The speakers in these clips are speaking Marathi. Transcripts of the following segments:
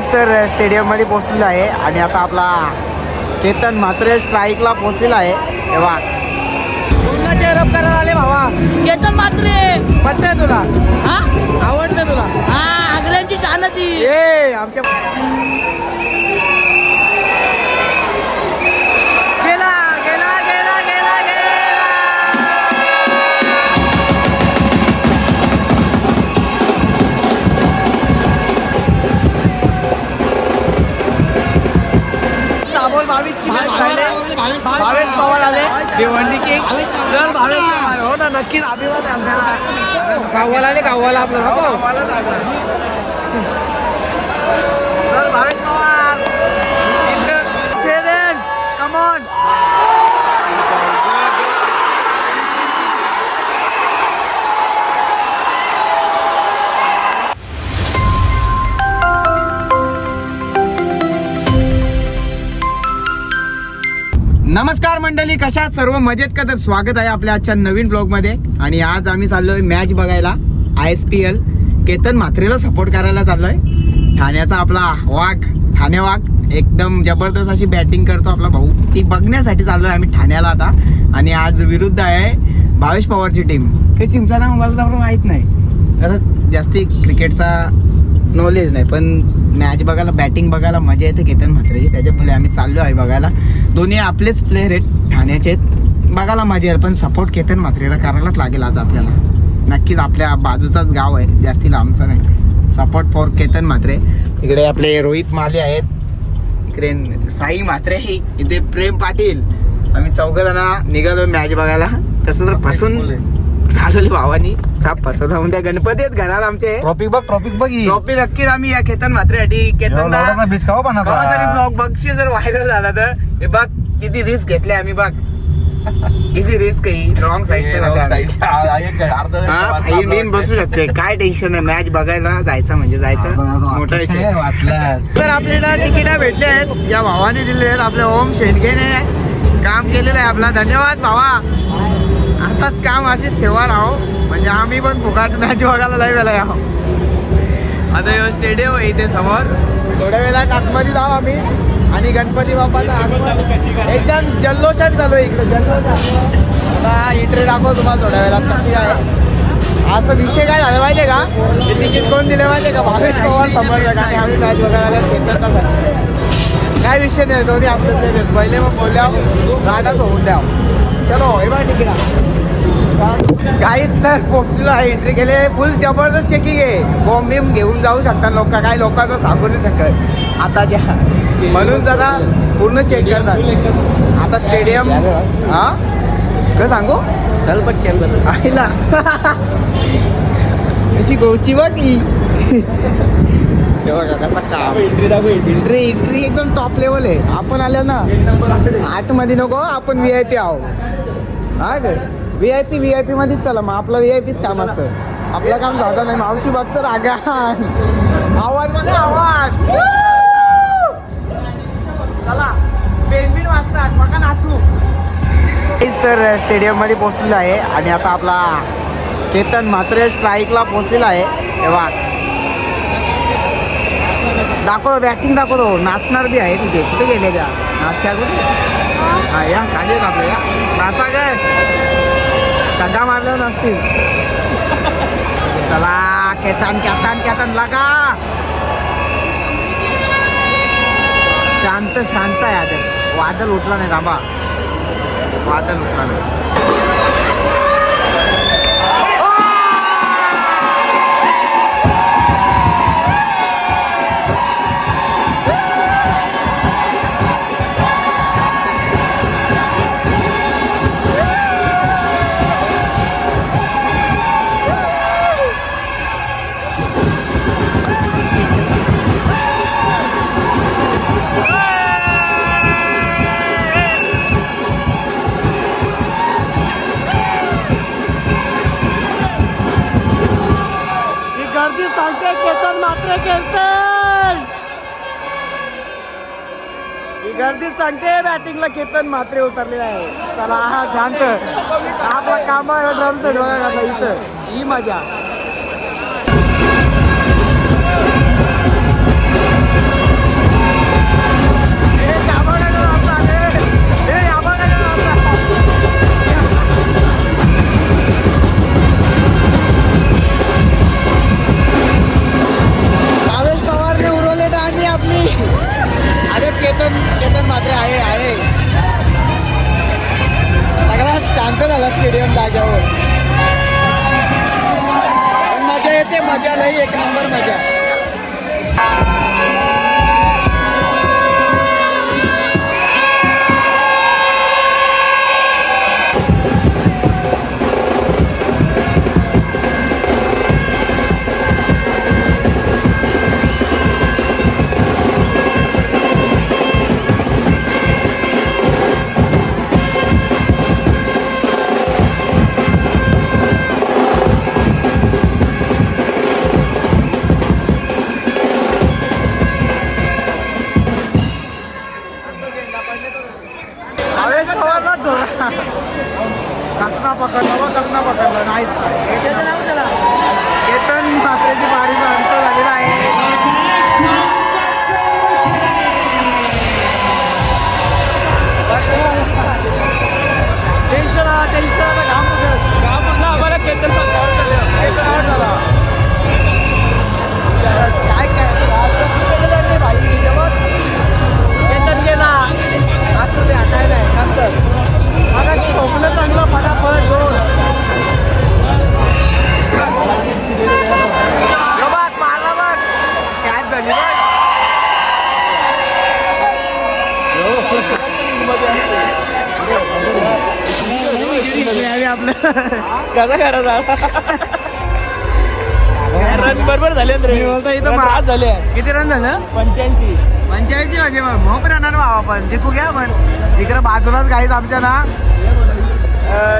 तर स्टेडियममध्ये पोहोचलेला आहे. आणि आता आपला केतन मात्र स्ट्राईकला पोहोचलेला आहे. तेव्हा तुला चेअरअप करायला आले भावा. केतन मात्रे पटतंय तुला. हा? आवडतं तुला. हा आग्र्यांची शान ती ए आमच्या बावीसची मॅच झाले. भावेश पवार आले. भिवंडी किंग सर भावेश हो ना नक्कीच अभिमान आहे आमच्याला गावाला आले गावाला आपलं हो. सर भावेश पवार नमस्कार मंडळी कशा सर्व मजेत का? तर स्वागत आहे आपल्या आजच्या नवीन ब्लॉगमध्ये आणि आज आम्ही चाललोय मॅच बघायला I S P L. Ketan म्हात्रेला support करायला चाललोय. ठाण्याचा आपला वाघ ठाणे वाघ. एकदम जबरदस्त अशी बॅटिंग करतो आपला भाऊ. ती बघण्यासाठी चाललोय आम्ही ठाण्याला आता. आणि आज विरुद्ध आहे भावेश पवारची टीम काही टीमचं नाव मला माहीत नाही. जास्ती क्रिकेटचा नॉलेज नाही पण मॅच बघायला बॅटिंग बघायला मजा येते केतन म्हात्रेची. त्याच्यामुळे आम्ही चाललो आहे बघायला. दोन्ही आपलेच प्लेयर आहेत ठाण्याचे आहेत. बघायला मजा येईल पण सपोर्ट केतन म्हात्रेला करायलाच लागेल आज आपल्याला. नक्कीच आपल्या बाजूचाच गाव आहे जास्ती लांबचा नाही. Support for Ketan Mhatre. इकडे आपले रोहित माले आहेत. इकडे साई म्हात्रे. इथे प्रेम पाटील. आम्ही चौघ जण निघालो मॅच बघायला. तसं तर फसून झालेली भावानी. साप फसवला म्हणजे गणपती आहेत घरात आमचे. ट्रॉपिक बघ ट्रॉपिक बघ ही. ट्रॉफी नक्कीच आम्ही या केतन म्हात्रेसाठी केतन एवढा बीच खावा पण आता ब्लॉग बघशील जर व्हायरल झाला तर. हे बघ किती रिस्क घेतले आम्ही बघ. किती रिस्क ही. रॉंग साईडच्या हा बिन बसू शकते. काय टेन्शन नाही मॅच बघायला जायचं म्हणजे जायचं. मोठा विषय. तर आपल्याला तिकीट भेटले आहेत. या भावाने दिलेले आहेत. आपल्या ओम शेंडगेने काम केलेलं आहे आपला. धन्यवाद भावा. असाच काम अशीच सेवा राहो म्हणजे आम्ही पण फुकाट मॅच बघायला लय वेळा यावं आता हे स्टेडियम आहे इथे समोर. थोड्या वेळात आतमध्ये जाऊ आम्ही. आणि गणपती बाप्पाचा एकदम जल्लोषात झालो इकडे. जल्लोषात. आता इकडे दाखव तुम्हाला थोड्या वेळात कशी आहे. आता विषय काय झाला पाहिजे का? ते तिकीट कोण दिले पाहिजे का? भावेश पवार समजलं का आणि आम्ही मॅच बघायला घेतात काय विषय नाही दोन्ही आपले पहिले मग बोलल्या गाडाच होऊन द्या चलो काहीच तर पोचलेलं आहे. एंट्री केले फुल जबरदस्त चेकिंग आहे. बॉम्ब बिम घेऊन जाऊ शकतात लोक. काय लोकांचं सांगू नाही शकत आताच्या म्हणून जरा पूर्ण चेक करतात. आता स्टेडियम हा? काय सांगू? चल पटकन आईला अशी गोची बघ ही हे बघा कसा काम एंट्री एंट्री एकदम टॉप लेवल आहे. आपण आलो ना आठमध्ये नको आपण व्ही आय पी आहो. हा ग V I P V I P मध्येच चला मग आपलं व्ही आय पीच काम असतं. आपलं काम झालं नाही मावशी बघतो रागा आवाजमध्ये आवाज. चला बेनबिन वाजतात बघा नाचू. तर स्टेडियममध्ये पोहोचलेला आहे आणि आता आपला केतन मात्र स्ट्राईकला पोहोचलेला आहे. तेव्हा दाखव बॅटिंग दाखवतो. नाचणार बी आहे तिथे. कुठे गेले त्या? नाचच्या कुठे? हा या खाली आहेत आपल्या या. नाचा काय सगळा मारल्या नसतील चला केतान केतन केतन लागा. शांत शांत आहे आता. वादल उठला नाही रामा वादल उठला नाही. सांगते बॅटिंगला केतन मात्रे उतरलेला आहे. चला हा शांत. आपला काम ड्रम सेट बघा कसा इथं. ही मजा. हवेश पवारला जोरा. कसना पकडला व कसना पकडला. नाही केतन मात्रेची बारीचा अंत झालेला आहे. टेन्शन टेन्शन घाम घाम आम्हाला केतन झाला. कसा करायचा रन बरोबर झाले बोलतो इथं पाच झाले. किती रन झालं? पंच्याऐंशी. पंच्याऐंशी म्हणजे मग मोप राहणार बाबा पण जिंकू घ्या पण तिकडं बाजूलाच गाईच आमच्या ना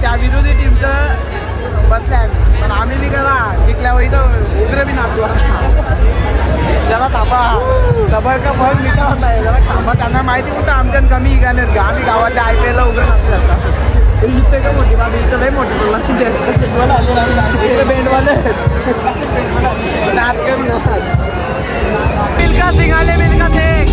त्या विरोधी टीमचं बसल्या. पण आम्ही बी करा जिंकल्यावर इथं उग्र बी नाचू. जरा थांबा. सबर का फळ मिठा होत. जरा थांबा. त्यांना माहिती कुठं आमच्या कमी इगाण्यात का आम्ही गावाच्या आय पी एलला उघड नाचू इथे का मोठी बाबी. इथं लई मोठी इकडे बेंडवाले नाच कर नाच मिल्का सिंग आले मिल्का सिंग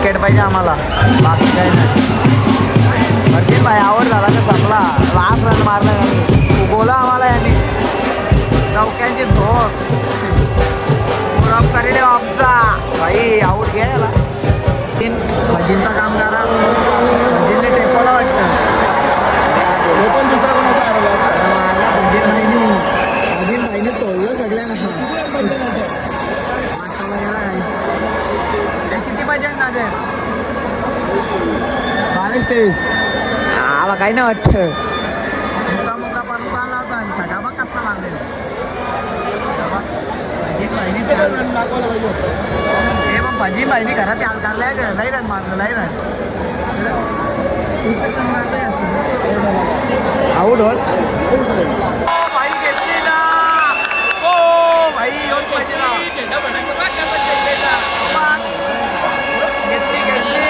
विकेट पाहिजे आम्हाला. बाकी काय नाही. अर्जित भाई आवड झाला तर संपला? लास्ट रन मारला यांनी उगवला आम्हाला यांनी. चौक्यांची धोक. पुरा अवकाळी आमचा. भाई आऊट घ्यायला भजींचा काम करा भजींनी टेकवला वाटतं बावीस तेवीस. आला काही नाही वाटतं. हे भजी भाईनी घरात याल काढलाय का लई रन मारलं लई रन आऊट होत भाई घेतली ना ओ भाई येऊन पाहिजे ना घेतली घेतली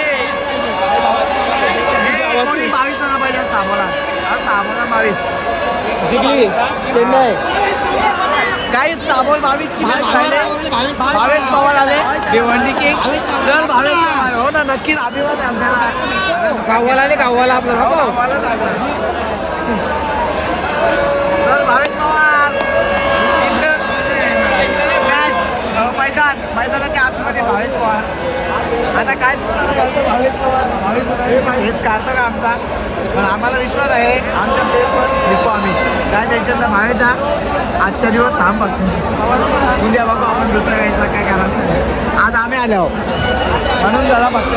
हे कोणी बावीस रन पाहिजे सामोला हा सामोला बावीस. जिंकली. चेन्नई. काही साबोल बावीसची मॅच झाले भावेश पवार आले. भिवंडी किंग सर भावेश हो ना नक्कीच अभिमान आहे आपल्याला. गावाला आले गावाला आपलं. गावालाच आपलं सर भावेश पवार. मॅच मैदान. मैदानाच्या आतमध्ये भावेश पवार. आता काय चुकणार? भावेश पवार. भावेश पवार. हेच काढतो का आमचा? पण आम्हाला विश्वास आहे आमच्या प्लेसवर जिंकू आम्ही. काय टेन्शन नाही भावेश ना आजच्या दिवस थांब फक्त. उद्या बघू आपण दुसऱ्या मॅचला काय करायचं आज आम्ही आलो. म्हणून जरा फक्त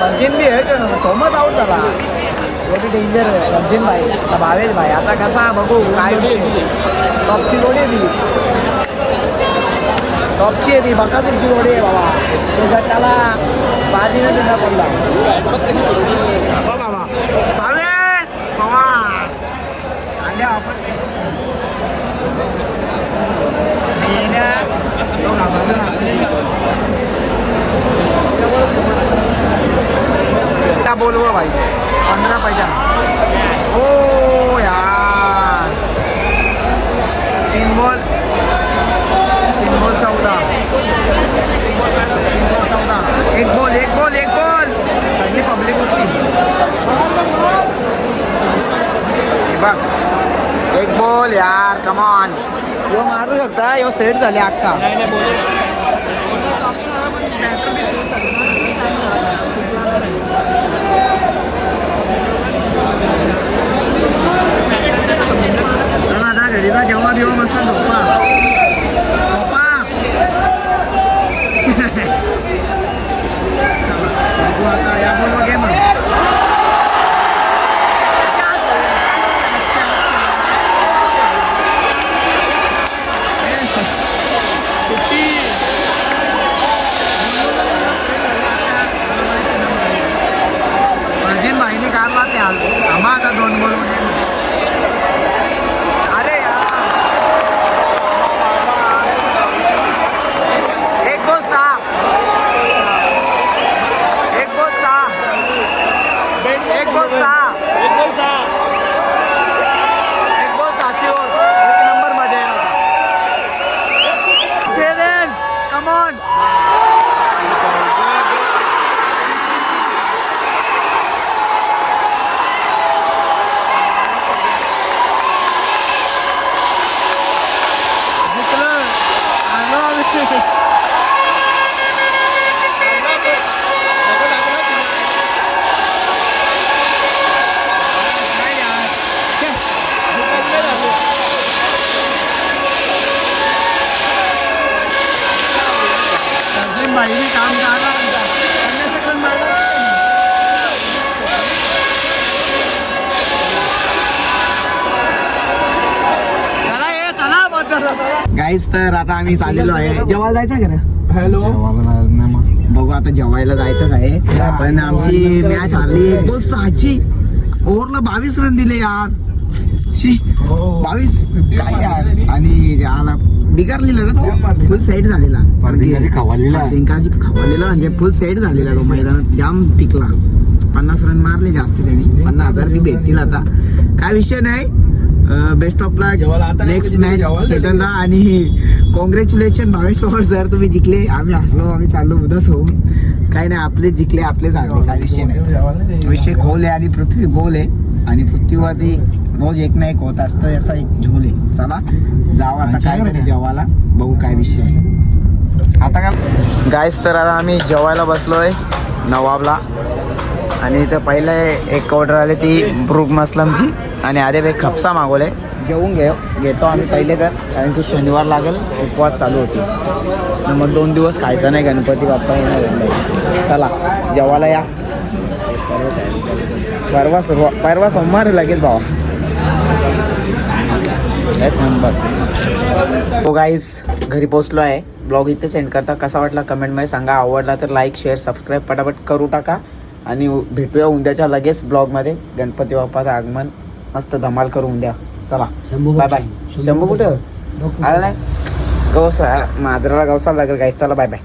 पंचिन बी आहे का थोमस आऊट झाला. व्हेरी डेंजर आहे पंचिन भाई. आता भावेश भाई आता कसा बघू काय विषय टॉपची आहे ती. टॉपची आहे ती. तुमची जोडी आहे बाबा. तो गट्टाला बाजीने देणार पडला. बाबा भावेश बाबा. आले आपण. येण्या तो घाबरला भाई पंधरा पैसा ओ यार. तीन तीन बॉल चौदा. बॉल चौदा. एक बॉल एक बॉल एक बॉल सगळी पब्लिक होती. बघ. एक बॉल यार कमान यो मारू शकता? यो सेट झाले अक्का घरी जा जेव्हा बिवा मस्त झोपा झोपा चला, बघू आता या बोल घे मग अर्जुन भाईने काढला ते आम्हा आता दोन बोल अरे यार एक गोल सहा एक गोल सहा एक गोल सहा एक गोल सहाची ओव्हर. एक नंबरमध्ये चॅलेंज कमॉन जिंकलं आलो आम्ही अर्जुन भाईने काम काढला आमचा. पन्नास रन मारला. चला ये, चला, बस झालं, चला. गाईस तर आता आम्ही चाललेलो आहे. जेवायला जायचं का हॅलो? बघू आता जेवायला जायचंच आहे. पण आमची मॅच हारली. एक बॉल सहाची. ओव्हरला बावीस रन दिले यार. शी. बावीस. काय यार? आणि आला बिगारलेला ना तो. फुल सेट झालेला. पारदिंगाची खवालेला. खवालेला म्हणजे फुल सेट झालेला तो मैदानात जाम टिकला. पन्नास रन मारले जास्त त्यांनी. पन्नास हजार बी भेटतील आता. काय विषय नाही. बेस्ट ऑफला नेक्स्ट मॅच खेळताना आणि कॉंग्रॅच्युलेशन भावेश पवार सर तुम्ही जिंकले. आम्ही हरलो आम्ही चाललो उदास होऊन. काय नाही आपले जिंकले आपले झाले काय विषय नाही. विषय खोल आहे आणि पृथ्वी गोल आहे. आणि पृथ्वीवरती रोज एक ना एक होत असतं असा एक झोल आहे. चला जाऊ आता काय? तरी जेवायला. बघू काय विषय आहे. आता काय? गायस तर आता आम्ही जेवायला बसलोय नवाबला. आणि इथं पहिले एक ऑर्डर आली ती ब्रूक मसलमची आणि आधी भाई खपसा मागवले जेवून घे घेतो आम्ही पहिले तर कारण की शनिवार लागेल उपवास चालू होती. मग दोन दिवस खायचं नाही गणपती बाप्पा येणार चला जेवायला या. परवा सुरुवात परवा सोमवार लागेल लगेच भावा. एक नंबर. हो गाईज घरी पोचलो आहे. ब्लॉग इथे सेंड करता. कसा वाटला कमेंटमध्ये सांगा. आवडला तर लाईक शेअर सबस्क्राईब पटापट करू टाका. आणि भेटूया उद्याच्या लगेच ब्लॉगमध्ये गणपती बाप्पाचं आगमन. मस्त धमाल करू उद्या चला. बाय बाय शंभू कुठं? आला नाही? गवसा माजराला गवसाला लागेल गाईज चला बाय बाय